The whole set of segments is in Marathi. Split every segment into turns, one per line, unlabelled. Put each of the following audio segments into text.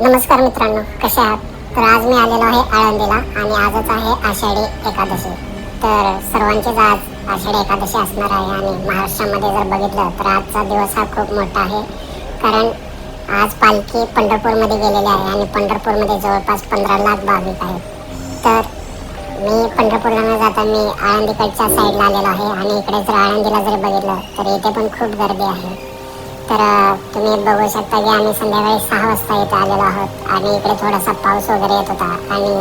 नमस्कार मित्रांनो कसे आहात? तर आज मी आलेलो आहे आळंदीला आणि आजच आहे आषाढी एकादशी. तर सर्वांचीच आज आषाढी एकादशी असणार आहे आणि महाराष्ट्रामध्ये जर बघितलं तर आजचा दिवस हा खूप मोठा आहे. कारण आज पालखी पंढरपूरमध्ये गेलेली आहे आणि पंढरपूरमध्ये जवळपास पंधरा लाख भाविक आहेत. तर मी पंढरपूरला न जाता मी आळंदीकडच्या साईडला आलेलो आहे आणि इकडे जर आळंदीला जर बघितलं तर इथे पण खूप गर्दी आहे. तर तुम्ही बघू शकता की आम्ही संध्याकाळी सहा वाजता इथे आलेलो आहोत. आणि इकडे थोडासा पाऊस वगैरे येत होता. आणि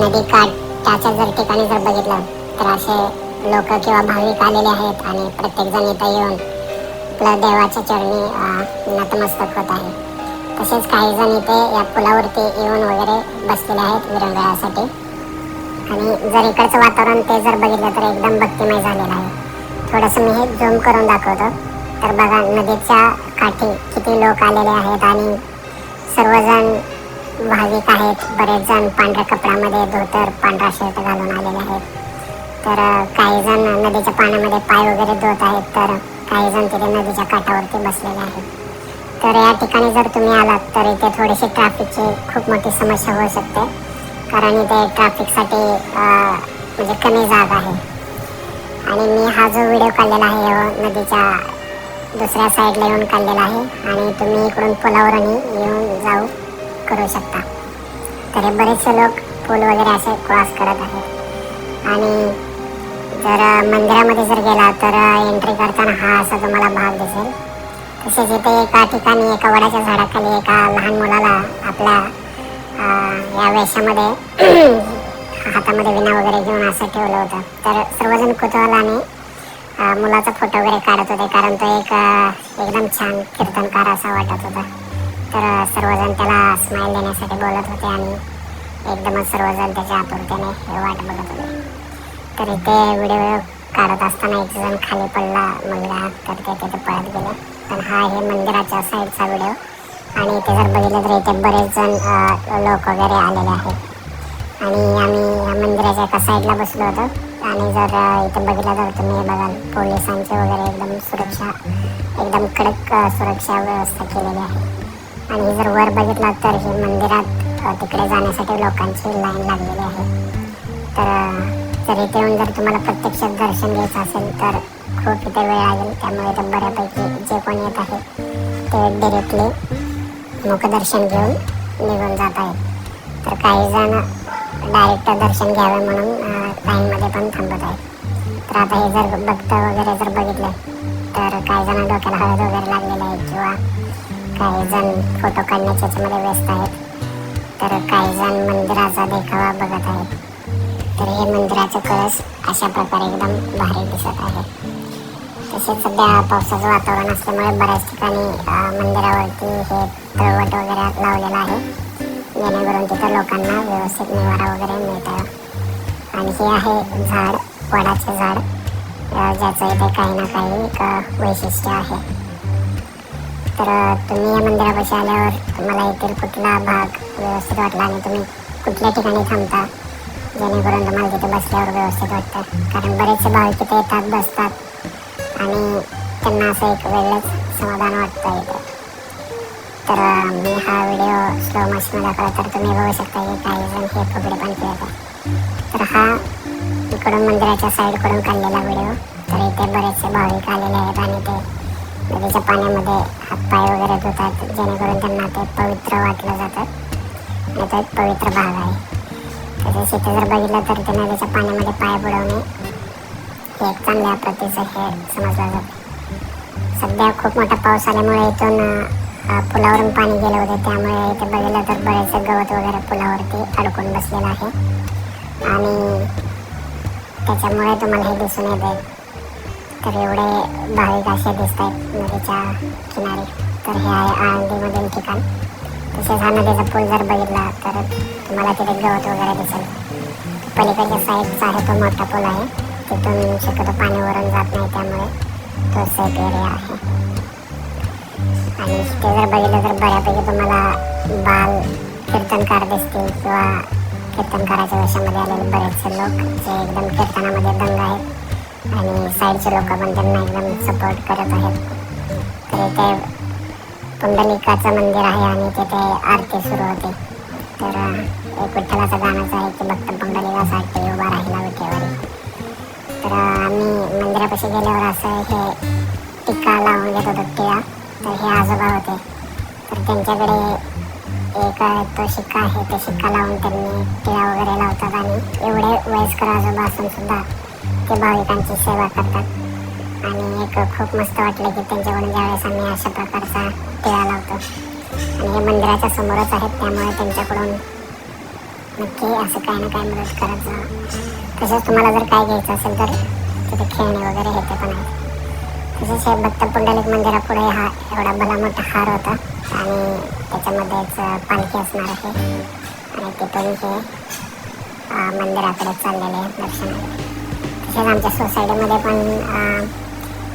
नदी काठाच्या जर ठिकाणी जर बघितलं तर असे लोक किंवा भाविक आलेले आहेत आणि प्रत्येकजण इथं येऊन आपलं देवाच्या चरणी नतमस्तक होत आहे. तसेच काही जण इथे या पुलावरती येऊन वगैरे बसलेले आहेत विरंगळ्यासाठी आणि जर इकडचं वातावरण ते जर बघितलं तर एकदम भक्तिमय झालेलं आहे. थोडंसं मी हे झूम करून दाखवतो. तर बघा नदीच्या काठी किती लोक आलेले आहेत आणि सर्वजण भाविक आहेत. बरेच जण पांढऱ्या कपड्यामध्ये धोतर पांढरा शर्ट घालून आलेले आहेत. तर काही जण नदीच्या पाण्यामध्ये पाय वगैरे धुत आहेत. तर काही जण तिथे नदीच्या काठावरती बसलेले आहेत. तर या ठिकाणी जर तुम्ही आलात तर इथे थोडीशी ट्रॅफिकची खूप मोठी समस्या होऊ शकते. कारण इथे ट्रॅफिकसाठी म्हणजे कमी जागा आहे. आणि मी हा जो व्हिडिओ काढलेला आहे हो, नदीच्या दुसऱ्या साईडला येऊन काढलेला आहे. आणि तुम्ही इकडून पुलावरूनही येऊन जाऊ करू शकता. तर हे बरेचसे लोक पूल वगैरे असे क्रॉस करत आहेत. आणि जर मंदिरामध्ये जर गेला तर एंट्री करताना हा असा तुम्हाला भाग दिसेल. तसेच इथे एका ठिकाणी एका वडाच्या झाडाखाली एका लहान मुलाला आपल्या या वेशामध्ये हातामध्ये विना वगैरे घेऊन असं ठेवलं होतं. तर सर्वजण कुतूहलाने मुलाचा फोटो वगैरे काढत होते. कारण तो एक एकदम छान कीर्तनकार असा वाटत होता. तर सर्वजण त्याला स्माईल देण्यासाठी बोलत होते आणि एकदमच सर्वजण त्याच्या आतुरतेने हे वाट बघत होते. तर इथे व्हिडिओ काढत असताना एक जण खाली पडला मुलगा. तर ते तिथे पळत गेले. पण हा हे मंदिराच्या साईडचा व्हिडिओ आणि इथे जर बघितलं तर इथे बरेच जण लोक वगैरे आलेले आहेत. आणि आम्ही मंदिराच्या एका साईडला बसलो होतो. आणि जर इथं इथे बघितलं तर तुम्ही बघाल पोलिसांची वगैरे एकदम सुरक्षा एकदम कडक सुरक्षा व्यवस्था केलेली आहे. आणि जर वर बघितलं तर हे मंदिरात तिकडे जाण्यासाठी लोकांची लाईन लागलेली आहे. तर जर इथे येऊन जर तुम्हाला प्रत्यक्षात दर्शन घ्यायचं असेल तर खूप इथे वेळ लागेल. त्यामुळे इथे बऱ्यापैकी जे कोण येत आहे ते डिरेक्टली मुखदर्शन घेऊन निघून जात आहेत. तर काही जण डायरेक्ट दर्शन घ्यावं म्हणून लाईनमध्ये पण थांबत आहे. तर आता हे जर भक्त वगैरे जर बघितलं तर काही जण डोक्याला हळद वगैरे लागलेले आहेत किंवा काही जण फोटो काढण्याच्या याच्यामध्ये व्यस्त आहेत. तर काही जण मंदिराचा देखावा बघत आहेत. तर हे मंदिराचं कळस अशा प्रकारे एकदम भारी दिसत आहे. तसेच सध्या पावसाचं वातावरण असल्यामुळे बऱ्याच ठिकाणी मंदिरावरती हे तळवट वगैरे लावलेलं आहे. जेणेकरून तिथं लोकांना व्यवस्थित निवारा वगैरे मिळतं आणि हे आहे झाड वडाचं झाड. ज्याचं इथे काही ना काही एक वैशिष्ट्य आहे. तर तुम्ही या मंदिरापाशी आल्यावर तुम्हाला येथील कुठला भाग व्यवस्थित वाटला आणि तुम्ही कुठल्या ठिकाणी थांबता? जेणेकरून तुम्हाला तिथे बसल्यावर व्यवस्थित वाटतं कारण बरेचसे भाविक तिथे येतात बसतात. आणि त्यांना असं एक वेगळंच समाधान वाटतं इथे. तर मी हा व्हिडिओ स्लो मोशन दाखवला तर तुम्ही बघू शकता की काही जण हे फुगडे पण खेळत आहे तर हा इकडून मंदिराच्या साईडकडून काढलेला व्हिडिओ तर इथे बरेचसे भाविक आलेले आहेत आणि ते नदीच्या पाण्यामध्ये हातपाय वगैरे धुतात जेणेकरून त्यांना ते पवित्र वाटलं जातं. आणि तो एक पवित्र भाग आहे. तसेच इथे जर बघितलं तर ते नदीच्या पाण्यामध्ये पाय बुडवणे हे एक चांगल्या प्रतीचं हे समजलं जातं. सध्या खूप मोठा पाऊस आल्यामुळे इथून पुलावरून पाणी गेलं होतं. त्यामुळे इथे बघितलं तर बरेच गवत वगैरे पुलावरती अडकून बसलेलं आहे. आणि त्याच्यामुळे तुम्हाला हे दिसून येते तर एवढे भाविक असे दिसत आहेत नदीच्या किनारी. तर हे आहे आळंदीमधील ठिकाण. तसेच हा नदीचा पूल जर बघितला तर तुम्हाला तिथे गवत वगैरे दिसेल. पलीकडच्या साईडचा आहे तो मोठा पूल आहे. तिथून शक्यतो पाणी वरून जात नाही त्यामुळे तो सेफ एरिया आहे. आणि ते जर बघितलं तर बऱ्यापैकी तुम्हाला बाल कीर्तनकार दिसतील किंवा कीर्तनकाराच्या वेशामध्ये आलेले बरेचसे लोक जे एकदम कीर्तनामध्ये दंग आहेत. आणि साईडचे लोक पण त्यांना एकदम सपोर्ट करत आहेत. तर इथे पुंडलिकाचं मंदिर आहे आणि तिथे आरती सुरू होते. तर एक विठ्ठलाचं गाणंच आहे की भक्त पुंडलिकासाठी उभा राहिला विठेवरी. तर आम्ही मंदिरापाशी गेल्यावर असं हे टिका लावून घेत होतो टिळा तर हे आजोबा होते. तर त्यांच्याकडे एक तो शिक्का आहे. त्या शिक्का लावून त्यांनी टिळा वगैरे लावतात आणि एवढे वयस्कर आजोबा असून सुद्धा ते भाविकांची सेवा करतात. आणि एक खूप मस्त वाटलं की त्यांच्याकडून ज्यावेळेस आम्ही अशा प्रकारचा टिळा लावतो. आणि हे मंदिराच्या समोरच आहेत त्यामुळे त्यांच्याकडून नक्की असं काही ना काही मदत करत जा. तसंच तुम्हाला जर काय घ्यायचं असेल तर तिथे खेळणे वगैरे हे ते पण आहेत तसेच हे भक्त पुंडलिक मंदिरापुढे हा एवढा भला मोठा हार होता. आणि त्याच्यामध्येच पालखी असणार आहे. आणि तिथून हे मंदिराकडे चाललेले आहे दर्शनाला. तसेच आमच्या सोसायटीमध्ये पण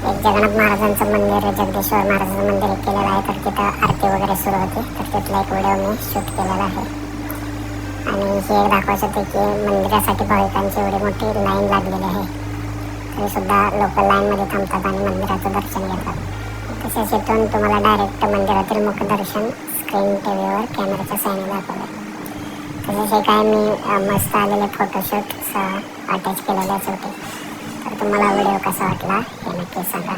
एक जगन्नाथ महाराजांचं मंदिर जगदेश्वर महाराजांचं मंदिर एक केलेलं आहे. तर तिथं आरती वगैरे सुरू होती. तर तिथला एक व्हिडिओ मी शूट केलेला आहे. आणि हे एक दाखवायचं होते की मंदिरासाठी भाविकांची एवढी मोठी लाईन लागलेली आहे. हे सुद्धा लोक लाईनमध्ये थांबतात आणि मंदिराचं दर्शन घेतात. तसेच इथून तुम्हाला डायरेक्ट मंदिरातील मुखदर्शन स्क्रीन टी व्हीवर कॅमेराच्या साईने दाखवलं तसेच हे काय मी मस्त आलेले फोटोशूट अटॅच केलेलेच होते. तर तुम्हाला व्हिडिओ कसा वाटला हे नक्की सांगा.